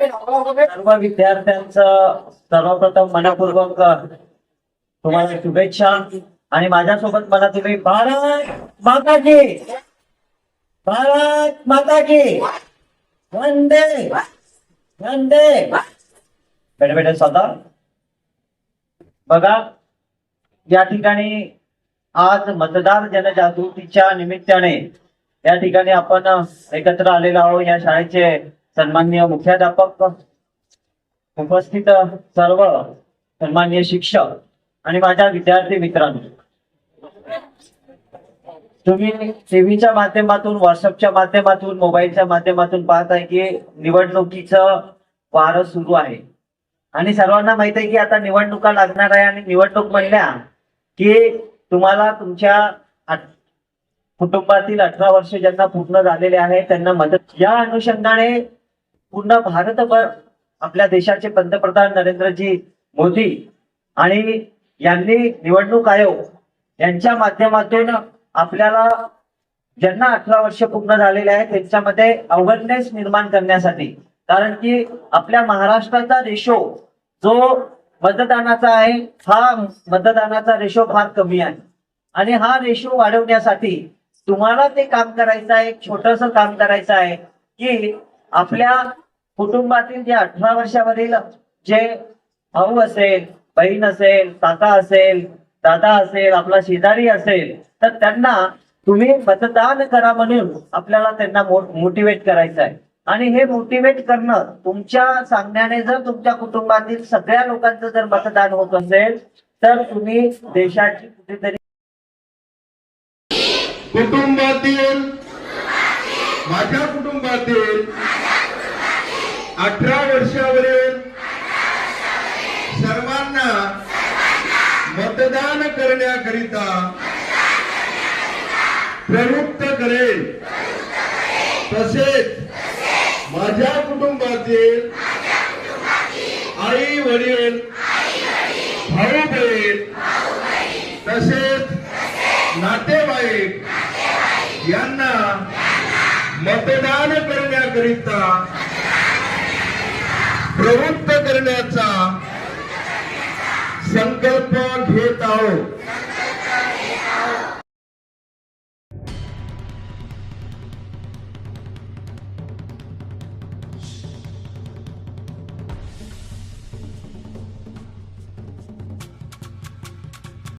सर्व विद्यार्थ्यांचं सर्वप्रथम मनपूर्वक तुम्हाला शुभेच्छा. आणि माझ्यासोबत मला तुम्ही भारत माता की. भारत माता की. वंदे. वंदे. भेट बेटे स्वतः. बघा या ठिकाणी आज मतदार जनजागृतीच्या निमित्ताने या ठिकाणी आपण एकत्र आलेलो आहोत. या शाळेचे सन्माननीय मुख्याध्यापक उपस्थित सर्व सन्माननीय शिक्षक आणि माझ्या विद्यार्थी मित्रांनो. तुम्ही टीव्हीच्या माध्यमातून व्हॉट्सअपच्या माध्यमातून मोबाईलच्या माध्यमातून पाहत आहे की निवडणुकीचं वारं सुरू आहे. आणि सर्वांना माहीत आहे की आता निवडणुका लागणार आहे आणि निवडणूक म्हणल्या की तुम्हाला तुमच्या कुटुंबातील अठरा वर्ष ज्यांना पूर्ण झालेले आहे त्यांना मदत या अनुषंगाने पूर्ण भारतभर आपल्या देशाचे पंतप्रधान नरेंद्रजी मोदी आणि यांनी निवडणूक आयोग यांच्या माध्यमातून आपल्याला ज्यांना अठरा वर्ष पूर्ण झालेले आहे त्यांच्यामध्ये अवेअरनेस निर्माण करण्यासाठी. कारण की आपल्या महाराष्ट्राचा रेशो जो मतदानाचा आहे हा मतदानाचा रेशो फार कमी आहे. आणि हा रेशो वाढवण्यासाठी तुम्हाला ते काम करायचं आहे छोटस काम करायचं आहे की आपल्या कुटुंबातील जे अठरा वर्षावरील जे भाऊ असेल बहीण असेल काका असेल दादा असेल आपला शेजारी असेल तर त्यांना तुम्ही मतदान करा म्हणून आपल्याला त्यांना मोटिवेट करायचं आहे. आणि हे मोटिवेट करणं तुमच्या सांगण्याने जर तुमच्या कुटुंबातील सगळ्या लोकांचं जर मतदान होत असेल तर तुम्ही देशाची कुठेतरी कुटुंबातील माझ्या कुटुंबातील अठरा वर्षावरील सर्वांना मतदान करण्याकरिता प्रवृत्त करेल. तसेच माझ्या कुटुंबातील आई वडील भाऊ बहीण तसेच नातेवाईक यांना मतदान करण्याकरिता प्रवृत्त करण्याचा संकल्प घेत आहोत.